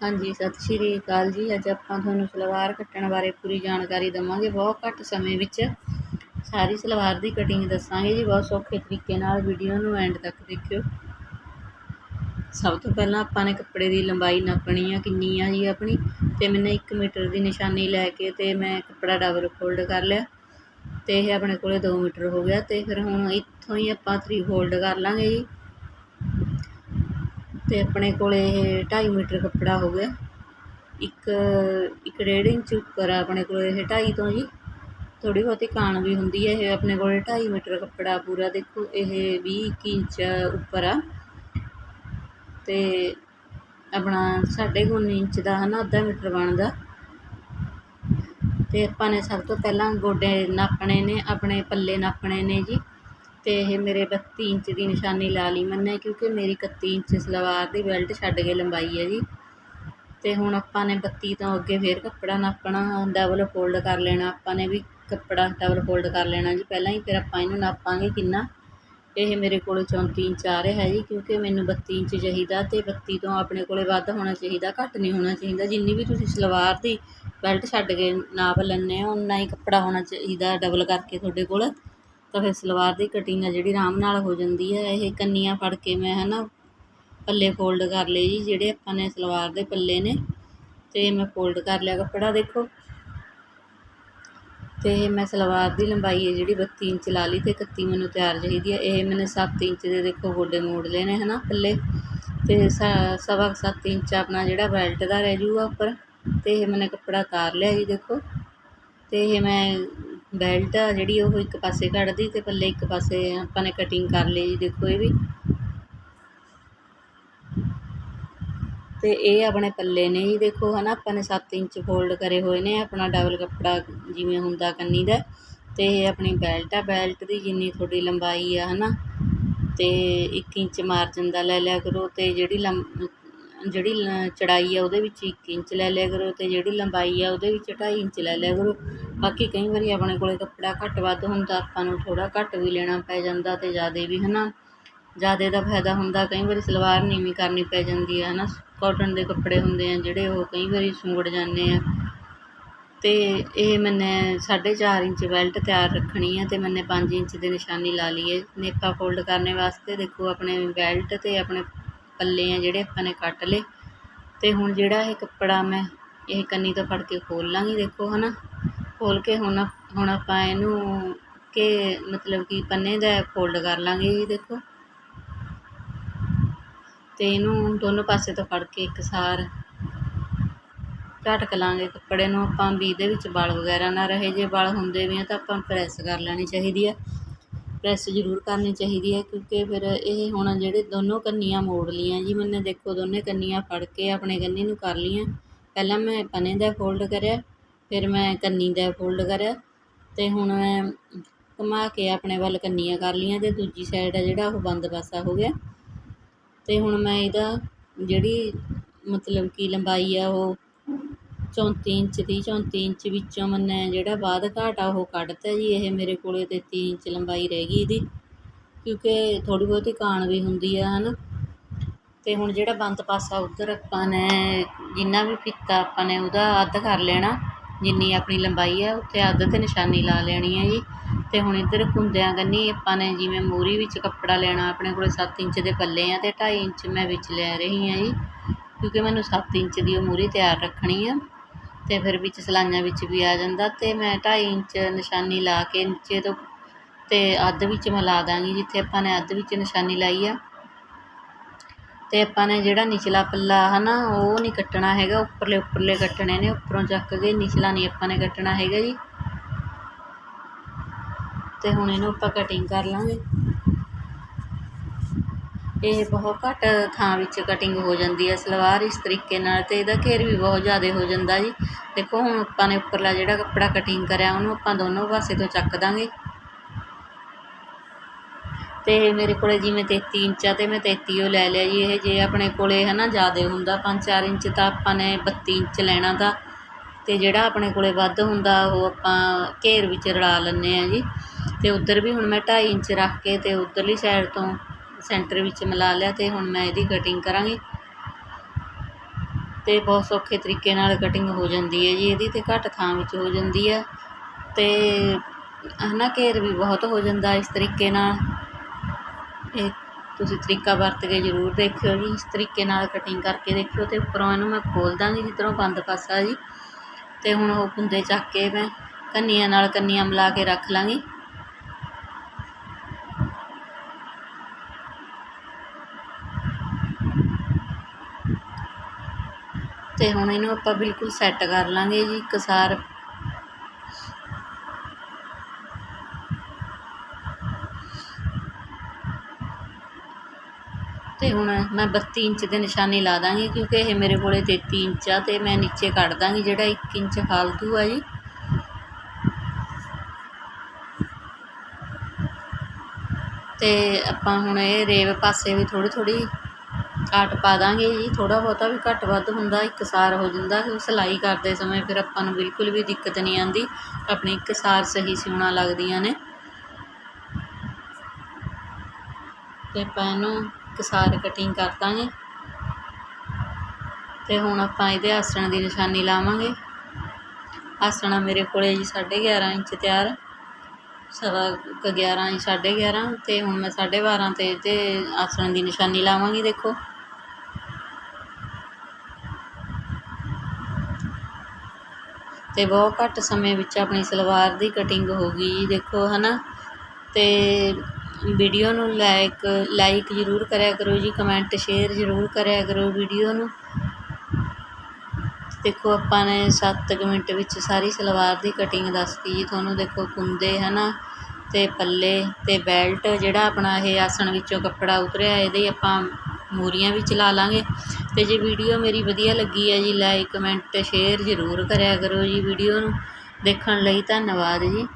ਹਾਂਜੀ, ਸਤਿ ਸ਼੍ਰੀ ਅਕਾਲ ਜੀ। ਅੱਜ ਆਪਾਂ ਤੁਹਾਨੂੰ ਸਲਵਾਰ ਕੱਟਣ ਬਾਰੇ ਪੂਰੀ ਜਾਣਕਾਰੀ ਦੇਵਾਂਗੇ। ਬਹੁਤ ਘੱਟ ਸਮੇਂ ਵਿੱਚ ਸਾਰੀ ਸਲਵਾਰ ਦੀ ਕਟਿੰਗ ਦੱਸਾਂਗੇ ਜੀ। ਬਹੁਤ ਸੌਖੇ ਤਰੀਕੇ ਨਾਲ ਵੀਡੀਓ ਨੂੰ ਐਂਡ ਤੱਕ ਦੇਖਿਓ। ਸਭ ਤੋਂ ਪਹਿਲਾਂ ਆਪਾਂ ਨੇ ਕੱਪੜੇ ਦੀ ਲੰਬਾਈ ਨਾਪਣੀ ਆ, ਕਿੰਨੀ ਆ ਜੀ ਆਪਣੀ। ਤੇ ਮੈਨੇ 1 ਮੀਟਰ ਦੀ ਨਿਸ਼ਾਨੀ ਲੈ ਕੇ ਤੇ ਮੈਂ ਕੱਪੜਾ ਡਬਲ ਫੋਲਡ ਕਰ ਲਿਆ। ਤੇ ਇਹ ਆਪਣੇ ਕੋਲੇ 2 ਮੀਟਰ ਹੋ ਗਿਆ। ਤੇ ਫਿਰ ਹੁਣ ਇੱਥੋਂ ਹੀ ਆਪਾਂ 3 ਫੋਲਡ ਕਰ ਲਾਂਗੇ ਜੀ। ਅਤੇ ਆਪਣੇ ਕੋਲ ਇਹ ਢਾਈ ਮੀਟਰ ਕੱਪੜਾ ਹੋ ਗਿਆ। ਇੱਕ ਇੱਕ ਡੇਢ ਇੰਚ ਉੱਪਰ ਆ ਆਪਣੇ ਕੋਲ ਇਹ ਢਾਈ ਤੋਂ ਜੀ। ਥੋੜ੍ਹੀ ਬਹੁਤੀ ਕਾਣ ਵੀ ਹੁੰਦੀ ਹੈ, ਇਹ ਆਪਣੇ ਕੋਲ ਢਾਈ ਮੀਟਰ ਕੱਪੜਾ ਪੂਰਾ। ਦੇਖੋ, ਇਹ 20 ਇੰਚ ਉੱਪਰ ਆ। ਅਤੇ ਆਪਣਾ 3.5 ਇੰਚ ਦਾ ਹੈ ਨਾ ਅੱਧਾ ਮੀਟਰ ਬਣਦਾ। ਅਤੇ ਆਪਾਂ ਨੇ ਸਭ ਤੋਂ ਪਹਿਲਾਂ ਗੋਡੇ ਨਾਪਣੇ ਨੇ, ਆਪਣੇ ਪੱਲੇ ਨਾਪਣੇ ਨੇ ਜੀ। ਤੇ ਇਹ ਮੇਰੇ 32 ਇੰਚ ਦੀ ਨਿਸ਼ਾਨੀ ਲਾ ਲਈ ਮੈਨੇ, ਕਿਉਂਕਿ ਮੇਰੀ 31 ਇੰਚ ਸਲਵਾਰ ਦੀ ਬੈਲਟ ਛੱਡ ਕੇ ਲੰਬਾਈ ਹੈ ਜੀ। ਤੇ ਹੁਣ ਆਪਾਂ ਨੇ 32 ਤੋਂ ਅੱਗੇ ਫੇਰ ਕੱਪੜਾ ਨਾਪਣਾ ਡਬਲ ਫੋਲਡ ਕਰ ਲੈਣਾ, ਆਪਾਂ ਨੇ ਵੀ ਕੱਪੜਾ ਡਬਲ ਫੋਲਡ ਕਰ ਲੈਣਾ ਜੀ। ਪਹਿਲਾਂ ਹੀ ਫਿਰ ਆਪਾਂ ਇਹਨੂੰ ਨਾਪਾਂਗੇ ਕਿੰਨਾ? ਇਹ ਮੇਰੇ ਕੋਲ 34 ਇੰਚ ਆ ਰਿਹਾ ਹੈ ਜੀ, ਕਿਉਂਕਿ ਮੈਨੂੰ 32 ਇੰਚ ਚਾਹੀਦਾ ਤੇ 32 ਤੋਂ ਆਪਣੇ ਕੋਲੇ ਵੱਧ ਹੋਣਾ ਚਾਹੀਦਾ, ਘੱਟ ਨਹੀਂ ਹੋਣਾ ਚਾਹੀਦਾ। ਜਿੰਨੀ ਵੀ ਤੁਸੀਂ ਸਲਵਾਰ ਦੀ ਬੈਲਟ ਛੱਡ ਕੇ ਨਾਪ ਲੈਂਦੇ ਹੋ ਉਨਾ ਹੀ ਕੱਪੜਾ ਹੋਣਾ ਚਾਹੀਦਾ ਡਬਲ ਕਰਕੇ ਤੁਹਾਡੇ ਕੋਲ। ਤਾਂ ਫਿਰ ਸਲਵਾਰ ਦੀ ਕਟਿੰਗ ਆ ਜਿਹੜੀ ਆਰਾਮ ਨਾਲ ਹੋ ਜਾਂਦੀ ਹੈ ਇਹ ਕੰਨੀਆਂ ਫੜ ਕੇ ਮੈਂ ਹੈ ਨਾ ਪੱਲੇ ਫੋਲਡ ਕਰ ਲਏ ਜੀ, ਜਿਹੜੇ ਆਪਾਂ ਨੇ ਸਲਵਾਰ ਦੇ ਪੱਲੇ ਨੇ। ਤੇ ਮੈਂ ਫੋਲਡ ਕਰ ਲਿਆ ਕੱਪੜਾ, ਦੇਖੋ। ਤੇ ਮੈਂ ਸਲਵਾਰ ਦੀ ਲੰਬਾਈ ਹੈ ਜਿਹੜੀ 32 ਇੰਚ ਲਾ ਲਈ ਤੇ 31 ਮੈਨੂੰ ਤਿਆਰ ਚਾਹੀਦੀ ਹੈ ਇਹ ਮੈਨੇ 7 ਇੰਚ ਦੇ ਦੇਖੋ ਗੋਡੇ ਮੋੜ ਲਏ ਨੇ ਹਨਾ ਪੱਲੇ। ਤੇ ਸਵਾ 7 ਇੰਚ ਆਪਣਾ ਜਿਹੜਾ ਬੈਲਟ ਦਾ ਰਹਿ ਜੂਗਾ ਉੱਪਰ। ਤੇ ਇਹ ਮੈਨੇ ਕੱਪੜਾ ਤਾਰ ਲਿਆ ਜੀ, ਦੇਖੋ। ਤੇ ਇਹ ਮੈਂ ਬੈਲਟ ਆ ਜਿਹੜੀ ਉਹ ਇੱਕ ਪਾਸੇ ਕੱਢਦੀ ਤੇ ਪੱਲੇ ਇੱਕ ਪਾਸੇ ਆਪਾਂ ਨੇ ਕਟਿੰਗ ਕਰ ਲਈ ਜੀ, ਦੇਖੋ ਇਹ ਵੀ। ਤੇ ਇਹ ਆਪਣੇ ਪੱਲੇ ਨੇ ਜੀ, ਦੇਖੋ ਹਨਾ, ਆਪਾਂ ਨੇ 7 ਇੰਚ ਫੋਲਡ ਕਰੇ ਹੋਏ ਨੇ, ਆਪਣਾ ਡਬਲ ਕੱਪੜਾ ਜਿਵੇਂ ਹੁੰਦਾ ਕੰਨੀ ਦਾ। ਤੇ ਇਹ ਆਪਣੀ ਬੈਲਟ ਆ, ਬੈਲਟ ਦੀ ਜਿੰਨੀ ਤੁਹਾਡੀ ਲੰਬਾਈ ਆ ਹਨਾ, ਤੇ 1 ਇੰਚ ਮਾਰਜਨ ਦਾ ਲੈ ਲਿਆ ਕਰੋ, ਤੇ ਜਿਹੜੀ ਜਿਹੜੀ ਚੜਾਈ ਆ ਉਹਦੇ ਵਿੱਚ ਇੱਕ ਇੰਚ ਲੈ ਲਿਆ ਕਰੋ ਅਤੇ ਜਿਹੜੀ ਲੰਬਾਈ ਆ ਉਹਦੇ ਵਿੱਚ ਢਾਈ ਇੰਚ ਲੈ ਲਿਆ ਕਰੋ। ਬਾਕੀ ਕਈ ਵਾਰੀ ਆਪਣੇ ਕੋਲ ਕੱਪੜਾ ਘੱਟ ਵੱਧ ਹੁੰਦਾ, ਆਪਾਂ ਨੂੰ ਥੋੜ੍ਹਾ ਘੱਟ ਵੀ ਲੈਣਾ ਪੈ ਜਾਂਦਾ ਅਤੇ ਜ਼ਿਆਦਾ ਵੀ ਹੈ ਨਾ ਜ਼ਿਆਦਾ ਦਾ ਫਾਇਦਾ ਹੁੰਦਾ, ਕਈ ਵਾਰੀ ਸਲਵਾਰ ਨੀਵੀਂ ਕਰਨੀ ਪੈ ਜਾਂਦੀ ਹੈ ਹੈ ਨਾ ਕਾਟਨ ਦੇ ਕੱਪੜੇ ਹੁੰਦੇ ਆ ਜਿਹੜੇ ਉਹ ਕਈ ਵਾਰੀ ਸੁੰਗੜ ਜਾਂਦੇ ਆ। ਅਤੇ ਇਹ ਮੈਨੇ 4.5 ਇੰਚ ਬੈਲਟ ਤਿਆਰ ਰੱਖਣੀ ਹੈ ਅਤੇ ਮੈਨੇ ਪੰਜ ਇੰਚ ਦੀ ਨਿਸ਼ਾਨੀ ਲਾ ਲਈ ਹੈ ਨੇਪਾ ਫੋਲਡ ਕਰਨੇ ਵਾਸਤੇ ਦੇਖੋ ਆਪਣੇ ਬੈਲਟ ਅਤੇ ਆਪਣੇ ਪੱਲੇ ਆ ਜਿਹੜੇ ਆਪਾਂ ਨੇ ਕੱਟ ਲਏ। ਤੇ ਹੁਣ ਜਿਹੜਾ ਇਹ ਕੱਪੜਾ ਮੈਂ ਇਹ ਕੰਨੀ ਤੋਂ ਫੜ ਕੇ ਖੋਲ ਲਾਂਗੀ, ਦੇਖੋ ਹਨਾ। ਖੋਲ ਕੇ ਹੁਣ ਹੁਣ ਆਪਾਂ ਇਹਨੂੰ ਕਿ ਮਤਲਬ ਕਿ ਪੰਨੇ ਦਾ ਫੋਲਡ ਕਰ ਲਾਂਗੇ ਜੀ, ਦੇਖੋ। ਤੇ ਇਹਨੂੰ ਦੋਨੋਂ ਪਾਸੇ ਤੋਂ ਫੜ ਕੇ ਇੱਕ ਸਾਰ ਝਟਕ ਲਾਂਗੇ ਕੱਪੜੇ ਨੂੰ। ਆਪਾਂ ਵੀ ਇਹਦੇ ਵਿੱਚ ਵਲ ਵਗੈਰਾ ਨਾ ਰਹੇ, ਜੇ ਵਲ ਹੁੰਦੇ ਵੀ ਆ ਤਾਂ ਆਪਾਂ ਪ੍ਰੈਸ ਕਰ ਲੈਣੀ ਚਾਹੀਦੀ ਹੈ ਪ੍ਰੈੱਸ ਜ਼ਰੂਰ ਕਰਨੀ ਚਾਹੀਦੀ ਹੈ ਕਿਉਂਕਿ ਫਿਰ ਇਹ ਹੁਣ ਜਿਹੜੇ ਦੋਨੋਂ ਕੰਨੀਆਂ ਮੋੜ ਲਈਆਂ ਜੀ, ਮੈਨੇ ਦੇਖੋ ਦੋਨੇ ਕੰਨੀਆਂ ਫੜ ਕੇ ਆਪਣੇ ਕੰਨੀ ਨੂੰ ਕਰ ਲਈਆਂ। ਪਹਿਲਾਂ ਮੈਂ ਪਨੇ ਦਾ ਫੋਲਡ ਕਰਿਆ, ਫਿਰ ਮੈਂ ਕੰਨੀ ਦਾ ਫੋਲਡ ਕਰਿਆ ਅਤੇ ਹੁਣ ਮੈਂ ਘੁਮਾ ਕੇ ਆਪਣੇ ਵੱਲ ਕੰਨੀਆਂ ਕਰ ਲਈਆਂ ਅਤੇ ਦੂਜੀ ਸਾਈਡ ਆ ਜਿਹੜਾ ਉਹ ਬੰਦ ਪਾਸਾ ਹੋ ਗਿਆ। ਅਤੇ ਹੁਣ ਮੈਂ ਇਹਦਾ ਜਿਹੜੀ ਮਤਲਬ ਕਿ ਲੰਬਾਈ ਆ ਉਹ 34 ਇੰਚ ਦੀ 34 ਇੰਚ ਵਿੱਚੋਂ ਮੈਨੇ ਜਿਹੜਾ ਬਾਅਦ ਘਾਟ ਆ ਉਹ ਕੱਢਤਾ ਜੀ, ਇਹ ਮੇਰੇ ਕੋਲੇ 33 ਇੰਚ ਲੰਬਾਈ ਰਹਿ ਗਈ ਇਹਦੀ। ਕਿਉਂਕਿ ਥੋੜੀ ਬਹੁਤੀ ਕਾਣ ਵੀ ਹੁੰਦੀ ਆ, ਹਨਾ। ਤੇ ਹੁਣ ਜਿਹੜਾ ਬੰਦ ਪਾਸਾ ਉਧਰ ਆਪਾਂ ਨੇ, ਜਿੰਨਾ ਵੀ ਫੀਤਾ ਆਪਾਂ ਨੇ ਉਹਦਾ ਅੱਧ ਕਰ ਲੈਣਾ, ਜਿੰਨੀ ਆਪਣੀ ਲੰਬਾਈ ਆ, ਉੱਥੇ ਅੱਧ ਤੇ ਨਿਸ਼ਾਨੀ ਲਾ ਲੈਣੀ ਹੈ ਜੀ। ਤੇ ਹੁਣ ਇੱਧਰ ਕੁੰਦਿਆਂ ਕੰਨੀ ਆਪਾਂ ਨੇ ਜਿਵੇਂ ਮੂਰੀ ਵਿੱਚ ਕੱਪੜਾ ਲੈਣਾ, ਆਪਣੇ ਕੋਲ 7 ਇੰਚ ਦੇ ਪੱਲੇ ਆ ਤੇ 2.5 ਇੰਚ ਮੈਂ ਵਿੱਚ ਲੈ ਰਹੀ ਹਾਂ ਜੀ। ਕਿਉਂਕਿ ਮੈਨੂੰ 7 ਇੰਚ ਦੀ ਉਹ ਮੂਰੀ ਤਿਆਰ ਰੱਖਣੀ ਆ। ਅਤੇ ਫਿਰ ਵਿੱਚ ਸਲਾਈਆਂ ਵਿੱਚ ਵੀ ਆ ਜਾਂਦਾ ਅਤੇ ਮੈਂ ਢਾਈ ਇੰਚ ਨਿਸ਼ਾਨੀ ਲਾ ਕੇ ਨੀਚੇ ਤੋਂ ਅਤੇ ਅੱਧ ਵਿੱਚ ਮੈਂ ਲਾ ਦਾਂਗੀ, ਜਿੱਥੇ ਆਪਾਂ ਨੇ ਅੱਧ ਵਿੱਚ ਨਿਸ਼ਾਨੀ ਲਾਈ ਆ। ਅਤੇ ਆਪਾਂ ਨੇ ਜਿਹੜਾ ਨਿਚਲਾ ਪੱਲਾ ਹੈ ਨਾ, ਉਹ ਨਹੀਂ ਕੱਟਣਾ ਹੈਗਾ, ਉੱਪਰਲੇ ਉੱਪਰਲੇ ਕੱਟਣੇ ਨੇ, ਉੱਪਰੋਂ ਚੱਕ ਕੇ ਨਿਚਲਾ ਨਹੀਂ ਆਪਾਂ ਨੇ ਕੱਟਣਾ ਹੈਗਾ ਜੀ। ਅਤੇ ਹੁਣ ਇਹਨੂੰ ਆਪਾਂ ਕਟਿੰਗ ਕਰ ਲਾਂਗੇ। ਇਹ ਬਹੁਤ ਘੱਟ ਥਾਂ ਵਿੱਚ ਕਟਿੰਗ ਹੋ ਜਾਂਦੀ ਹੈ, ਸਲਵਾਰ ਇਸ ਤਰੀਕੇ ਨਾਲ ਅਤੇ ਇਹਦਾ ਘੇਰ ਵੀ ਬਹੁਤ ਜ਼ਿਆਦਾ ਹੋ ਜਾਂਦਾ ਜੀ। ਦੇਖੋ, ਹੁਣ ਆਪਾਂ ਨੇ ਉੱਪਰਲਾ ਜਿਹੜਾ ਕੱਪੜਾ ਕਟਿੰਗ ਕਰਿਆ, ਉਹਨੂੰ ਆਪਾਂ ਦੋਨੋਂ ਪਾਸੇ ਤੋਂ ਚੱਕ ਦਾਂਗੇ। ਤੇ ਮੇਰੇ ਕੋਲੇ ਜਿਵੇਂ 33 ਇੰਚ ਆ ਤੇ ਮੈਂ 33 ਉਹ ਲੈ ਲਿਆ ਜੀ। ਇਹ ਜੇ ਆਪਣੇ ਕੋਲੇ ਹੈ ਨਾ ਜ਼ਿਆਦਾ ਹੁੰਦਾ 5-4 ਇੰਚ ਤਾਂ ਆਪਾਂ ਨੇ 32 ਇੰਚ ਲੈਣਾ ਤਾਂ। ਤੇ ਜਿਹੜਾ ਆਪਣੇ ਕੋਲੇ ਵੱਧ ਹੁੰਦਾ, ਉਹ ਆਪਾਂ ਘੇਰ ਵਿੱਚ ਰਲਾ ਲੈਂਦੇ ਆ ਜੀ। ਤੇ ਉੱਧਰ ਵੀ ਹੁਣ ਮੈਂ 2.5 ਇੰਚ ਰੱਖ ਕੇ ਤੇ ਉੱਧਰਲੀ ਸਾਈਡ ਤੋਂ ਸੈਂਟਰ ਵਿੱਚ ਮਿਲਾ ਲਿਆ ਤੇ ਹੁਣ ਮੈਂ ਇਹਦੀ ਕਟਿੰਗ ਕਰਾਂਗੀ। ਅਤੇ ਬਹੁਤ ਸੌਖੇ ਤਰੀਕੇ ਨਾਲ ਕਟਿੰਗ ਹੋ ਜਾਂਦੀ ਹੈ ਜੀ, ਇਹਦੀ ਅਤੇ ਘੱਟ ਥਾਂ ਵਿੱਚ ਹੋ ਜਾਂਦੀ ਹੈ। ਅਤੇ ਹੈ ਨਾ ਘੇਰ ਵੀ ਬਹੁਤ ਹੋ ਜਾਂਦਾ ਇਸ ਤਰੀਕੇ ਨਾਲ। ਇਹ ਤੁਸੀਂ ਤਰੀਕਾ ਵਰਤ ਕੇ ਜ਼ਰੂਰ ਦੇਖਿਓ ਜੀ, ਇਸ ਤਰੀਕੇ ਨਾਲ ਕਟਿੰਗ ਕਰਕੇ ਦੇਖਿਓ ਅਤੇ ਉੱਪਰੋਂ ਇਹਨੂੰ ਮੈਂ ਖੋਲ੍ਹ ਦਾਂਗੀ ਜਿੱਧਰੋਂ ਬੰਦ ਪਾਸਾ ਜੀ। ਅਤੇ ਹੁਣ ਉਹ ਕੁੰਦੇ ਚੱਕ ਕੇ ਮੈਂ ਕੰਨੀਆਂ ਨਾਲ ਕੰਨੀਆਂ ਮਿਲਾ ਕੇ ਰੱਖ ਲਾਂਗੀ। ਅਤੇ ਹੁਣ ਇਹਨੂੰ ਆਪਾਂ ਬਿਲਕੁਲ ਸੈੱਟ ਕਰ ਲਾਂਗੇ ਜੀ ਇੱਕਸਾਰ ਅਤੇ ਹੁਣ ਮੈਂ ਬੱਤੀ ਇੰਚ ਦੇ ਨਿਸ਼ਾਨੀ ਲਾ ਦਾਂਗੀ ਕਿਉਂਕਿ ਇਹ ਮੇਰੇ ਕੋਲ ਤੇਤੀ ਇੰਚ ਆ ਤੇ ਮੈਂ ਨੀਚੇ ਕੱਢ ਦਾਂਗੀ ਜਿਹੜਾ ਇੱਕ ਇੰਚ ਫਾਲਤੂ ਆ ਜੀ। ਤੇ ਆਪਾਂ ਹੁਣ ਇਹ ਰੇਵ ਪਾਸੇ ਵੀ ਥੋੜੀ ਥੋੜ੍ਹੀ ਕਾਟ ਪਾ ਦਾਂਗੇ ਜੀ। ਥੋੜ੍ਹਾ ਬਹੁਤਾ ਵੀ ਘੱਟ ਵੱਧ ਹੁੰਦਾ ਇੱਕਸਾਰ ਹੋ ਜਾਂਦਾ ਸਿਲਾਈ ਕਰਦੇ ਸਮੇਂ ਫਿਰ ਆਪਾਂ ਨੂੰ ਬਿਲਕੁਲ ਵੀ ਦਿੱਕਤ ਨਹੀਂ ਆਉਂਦੀ। ਆਪਣੀ ਇੱਕਸਾਰ ਸਹੀ ਸਿਉਣਾ ਲੱਗਦੀਆਂ ਨੇ। ਅਤੇ ਆਪਾਂ ਇਹਨੂੰ ਇੱਕਸਾਰ ਕਟਿੰਗ ਕਰ ਦਾਂਗੇ। ਅਤੇ ਹੁਣ ਆਪਾਂ ਇਹਦੇ ਆਸਣ ਦੀ ਨਿਸ਼ਾਨੀ ਲਾਵਾਂਗੇ। ਆਸਣਾ ਮੇਰੇ ਕੋਲੇ ਜੀ ਸਾਢੇ ਗਿਆਰਾਂ ਇੰਚ ਤਿਆਰ। ਸਵਾ ਕੁ ਗਿਆਰਾਂ ਜੀ ਸਾਢੇ ਗਿਆਰਾਂ। ਅਤੇ ਹੁਣ ਮੈਂ ਸਾਢੇ ਬਾਰਾਂ 'ਤੇ ਇਹਦੇ ਆਸਣ ਦੀ ਨਿਸ਼ਾਨੀ ਲਾਵਾਂਗੀ, ਦੇਖੋ। ਅਤੇ ਬਹੁਤ ਘੱਟ ਸਮੇਂ ਵਿੱਚ ਆਪਣੀ ਸਲਵਾਰ ਦੀ ਕਟਿੰਗ ਹੋ ਗਈ ਜੀ ਦੇਖੋ ਹੈ ਨਾ ਅਤੇ ਵੀਡੀਓ ਨੂੰ ਲਾਇਕ ਲਾਈਕ ਜ਼ਰੂਰ ਕਰਿਆ ਕਰੋ ਜੀ ਕਮੈਂਟ ਸ਼ੇਅਰ ਜ਼ਰੂਰ ਕਰਿਆ ਕਰੋ ਵੀਡੀਓ ਨੂੰ। ਦੇਖੋ ਆਪਾਂ ਨੇ ਸੱਤ ਕੁ ਮਿੰਟ ਵਿੱਚ ਸਾਰੀ ਸਲਵਾਰ ਦੀ ਕਟਿੰਗ ਦੱਸਤੀ ਜੀ, ਤੁਹਾਨੂੰ ਦੇਖੋ ਕੁੰਦੇ ਹੈ ਨਾ ਅਤੇ ਪੱਲੇ ਅਤੇ ਬੈਲਟ ਜਿਹੜਾ ਆਪਣਾ ਇਹ ਆਸਣ ਵਿੱਚੋਂ ਕੱਪੜਾ ਉਤਰਿਆ, ਇਹਦੇ ਆਪਾਂ ਮੂਰੀਆਂ ਵਿੱਚ ਲਾ ਲਾਂਗੇ। ਅਤੇ ਜੇ ਵੀਡੀਓ ਮੇਰੀ ਵਧੀਆ ਲੱਗੀ ਹੈ ਜੀ ਲਾਈਕ ਕਮੈਂਟ ਸ਼ੇਅਰ ਜ਼ਰੂਰ ਕਰਿਆ ਕਰੋ ਜੀ ਵੀਡੀਓ ਨੂੰ। ਦੇਖਣ ਲਈ ਧੰਨਵਾਦ ਜੀ।